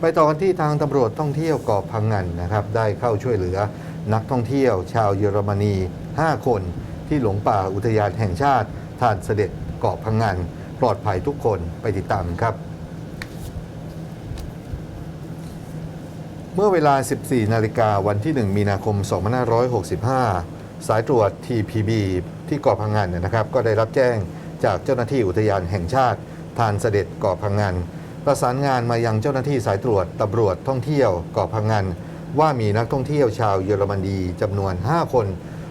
ไปต่อกันที่ทางตำรวจท่องเที่ยวเกาะพังงันนะครับได้เข้าช่วยเหลือนักท่องเที่ยว ชาวเยอรมนี 5 คน ที่หลงป่าอุทยานแห่งชาติทานเสด็จเกาะพังงัน ปลอดภัยทุกคนไปติดตามครับ เมื่อเวลา 14 นาฬิกาวันที่ 1 มีนาคม 2565 สายตรวจ TPB ที่เกาะพังงันเนยนะครับ ก็ได้รับแจ้งจากเจ้าหน้าที่อุทยานแห่งชาติทานเสด็จเกาะพังงัน ประสานงานมายังเจ้าหน้าที่สายตรวจตำรวจท่องเที่ยวเกาะพังงันว่ามีนักท่องเที่ยวชาวเยอรมนีจำนวน 5 คน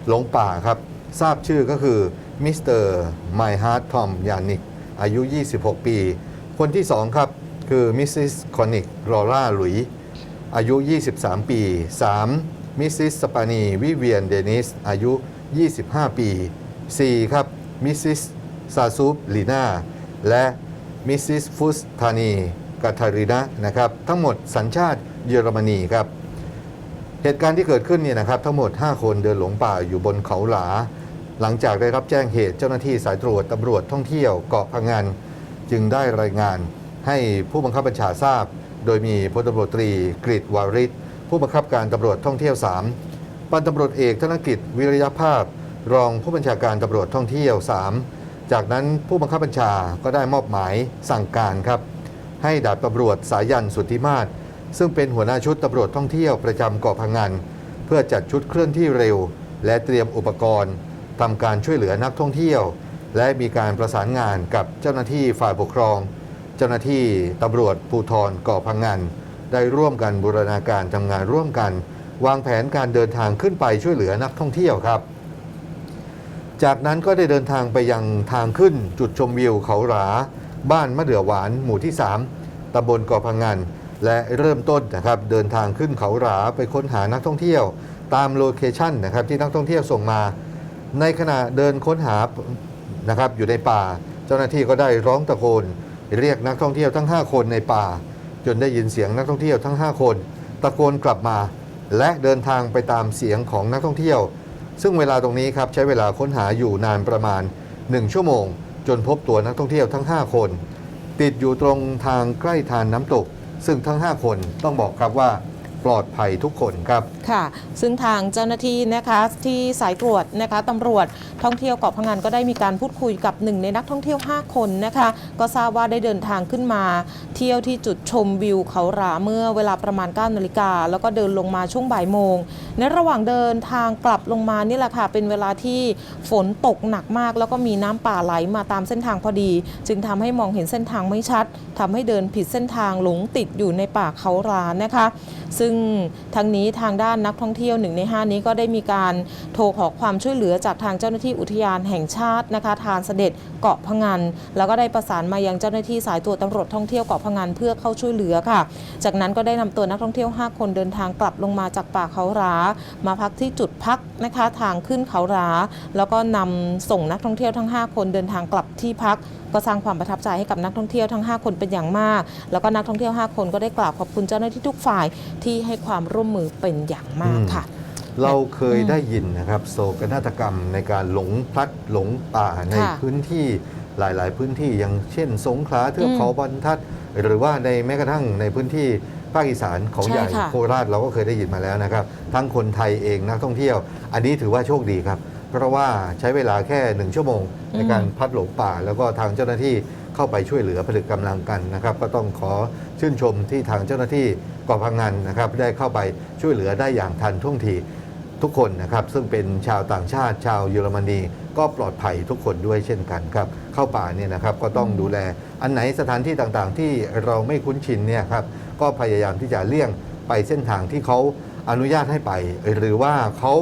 หลงป่าครับ ทราบชื่อก็คือมิสเตอร์ไมฮาร์ททอมยานิกอายุ 26 ปี คนที่ 2 ครับ คือมิสซิสคอนิกลอร่าหลุย อายุ 23 ปี 3. มิสซิสสปานีวิเวียนเดนิส อายุ 25 ปี 4. ครับมิสซิสซาซูปลีนาและ มิสซิสฟุสธานีกาทารินานะครับ ทั้งหมดสัญชาติเยอรมนีครับ เหตุการณ์ที่เกิดขึ้นเนี่ยนะครับทั้งหมด 5 คนเดินหลงป่าอยู่บนเขาหลา หลังจากได้รับแจ้งเหตุเจ้าหน้าที่สายตรวจตำรวจท่องเที่ยวเกาะพังงานจึงได้รายงานให้ผู้บังคับบัญชาทราบ โดยมีพลตำรวจตรีกฤษวาริศผู้บังคับการตำรวจท่องเที่ยว3พันตำรวจเอกธนกิจวิริยภาพ รองผู้บัญชาการตำรวจท่องเที่ยว 3 จากนั้นผู้บังคับบัญชาก็ได้มอบหมายสั่งการครับ ให้ดาบตำรวจสายันสุทธิมาศซึ่งเป็นหัวหน้าชุดตำรวจท่องเที่ยวประจำเกาะพังงานเพื่อจัดชุดเคลื่อนที่เร็ว และเตรียมอุปกรณ์ทำการช่วยเหลือนักท่องเที่ยว และมีการประสานงานกับเจ้าหน้าที่ฝ่ายปกครอง เจ้าหน้าที่ตำรวจภูธรเกาะพังงานได้ร่วมกันบูรณาการทำงานร่วมกัน วางแผนการเดินทางขึ้นไปช่วยเหลือนักท่องเที่ยวครับ จากนั้นก็ได้เดินทางไปยังทางขึ้นจุดชมวิวเขาหรา บ้านมะเดื่อหวานหมู่ที่ 3ตำบลกาะพังงานและเริ่มต้นนะครับเดินทางขึ้นเขาหราไปค้นหานักท่องเที่ยว ตามโลเคชั่นนะครับที่นักท่องเที่ยวส่งมา ในขณะเดินค้นหานะครับอยู่ในป่า เจ้าหน้าที่ก็ได้ร้องตะโกนเรียกนักท่องเที่ยวทั้ง 5 คนในป่า จนได้ยินเสียงนักท่องเที่ยวทั้ง 5 คน ตะโกนกลับมา และเดินทางไปตามเสียงของนักท่องเที่ยว ซึ่งเวลาตรงนี้ครับใช้เวลาค้นหาอยู่นานประมาณ 1 ชั่วโมง จนพบตัวนักท่องเที่ยวทั้ง 5 คน ติดอยู่ตรงทางใกล้ทานน้ำตก ซึ่งทั้ง 5 คนต้องบอกครับว่า ปลอดภัยทุกคนครับ ค่ะ ซึ่งทางเจ้าหน้าที่นะคะที่สายตรวจนะคะตำรวจท่องเที่ยวเกาะพังงานก็ได้มีการพูดคุยกับหนึ่งในนักท่องเที่ยว 5 คนนะคะ ก็ทราบว่าได้เดินทางขึ้นมา เที่ยวที่จุดชมวิวเขาหราเมื่อเวลาประมาณ9นาฬิกาแล้วก็เดินลงมาช่วงบ่ายโมง ในระหว่างเดินทางกลับลงมานี่แหละค่ะ เป็นเวลาที่ฝนตกหนักมาก แล้วก็มีน้ำป่าไหลมาตามเส้นทางพอดี จึงทำให้มองเห็นเส้นทางไม่ชัดทำให้เดินผิดเส้นทางหลงติดอยู่ในป่าเขาหรานะคะซึ่งทั้งนี้ทางด้านนักท่องเที่ยวหนึ่งใน 5 นี้ก็ได้มีการโทรขอความช่วยเหลือจากทางเจ้าหน้าที่อุทยานแห่งชาตินะคะ ทานเสด็จเกาะพะงัน แล้วก็ได้ประสานมายังเจ้าหน้าที่สายตรวจตำรวจท่องเที่ยวเกาะพะงันเพื่อเข้าช่วยเหลือค่ะ จากนั้นก็ได้นำตัวนักท่องเที่ยว 5 คนเดินทางกลับลงมาจากป่าเขารามาพักที่จุดพักนะคะทางขึ้นเขาราแล้วก็นำส่งนักท่องเที่ยวทั้ง 5 คนเดินทางกลับที่พัก ก็สร้างความประทับใจให้กับนักท่องเที่ยวทั้ง 5 คนเป็นอย่างมาก แล้วก็นักท่องเที่ยว 5 คนก็ได้กราบขอบคุณเจ้าหน้าที่ทุกฝ่ายที่ให้ความร่วมมือเป็นอย่างมากค่ะ เราเคยอืมได้ยินนะครับโศกนาฏกรรมในการหลงพลัดหลงป่าในค่ะพื้นที่หลาย ๆ พื้นที่อย่างเช่น สงขลาเทือกอืมเขาบรรทัด หรือว่าในแม้กระทั่งในพื้นที่ภาคอีสานเขาใช่ใหญ่ค่ะโคราชเราก็เคยได้ยินมาแล้วนะครับ ทั้งคนไทยเองนักท่องเที่ยว อันนี้ถือว่าโชคดีครับ เพราะว่าใช้เวลาแค่หนึ่งชั่วโมง ในการพัดหลงป่า แล้วก็ทางเจ้าหน้าที่เข้าไปช่วยเหลือผลึกกำลังกันนะครับ ก็ต้องขอชื่นชมที่ทางเจ้าหน้าที่กาะพังงานนะครับได้เข้าไปช่วยเหลือได้อย่างทันท่วงทีทุกคนนะครับ ซึ่งเป็นชาวต่างชาติชาวเยอรมนีก็ปลอดภัยทุกคนด้วยเช่นกันครับ เข้าป่าเนี่ยนะครับก็ต้องดูแล อันไหนสถานที่ต่างๆ ที่เราไม่คุ้นชินเนี่ยครับก็พยายามที่จะเลี่ยงไปเส้นทางที่เขาอนุญาตให้ไป หรือว่าเขา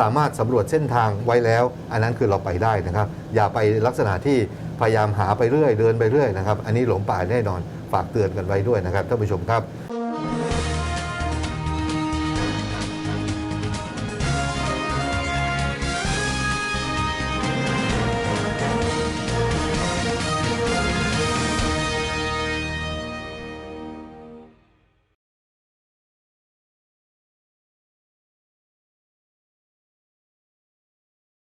สามารถสำรวจเส้นทางไว้แล้ว อันนั้นคือเราไปได้นะครับ อย่าไปลักษณะที่พยายามหาไปเรื่อยเดินไปเรื่อยนะครับ อันนี้หลงป่าแน่นอนฝากเตือนกันไว้ด้วยนะครับท่านผู้ชมครับ